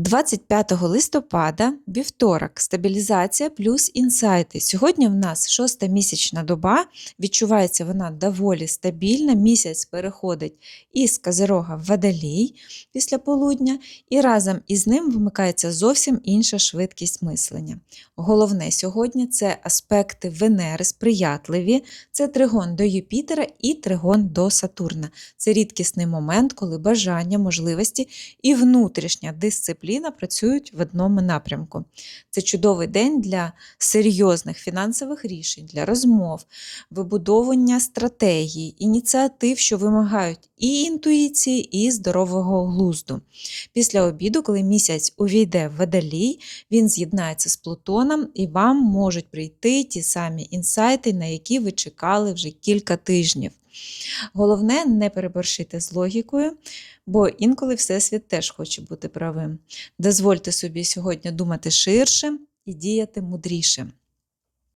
25 листопада, вівторок, стабілізація плюс інсайти. Сьогодні в нас шоста місячна доба, відчувається вона доволі стабільна. Місяць переходить із Козирога в Водолій після полудня, і разом із ним вимикається зовсім інша швидкість мислення. Головне сьогодні це аспекти Венери сприятливі, це тригон до Юпітера і тригон до Сатурна. Це рідкісний момент, коли бажання, можливості і внутрішня дисципліна працюють в одному напрямку. Це чудовий день для серйозних фінансових рішень, для розмов, вибудовування стратегій, ініціатив, що вимагають і інтуїції, і здорового глузду. Після обіду, коли місяць увійде в водолій, він з'єднається з Плутоном, і вам можуть прийти ті самі інсайти, на які ви чекали вже кілька тижнів. Головне не переборщити з логікою, бо інколи Всесвіт теж хоче бути правим. Дозвольте собі сьогодні думати ширше і діяти мудріше.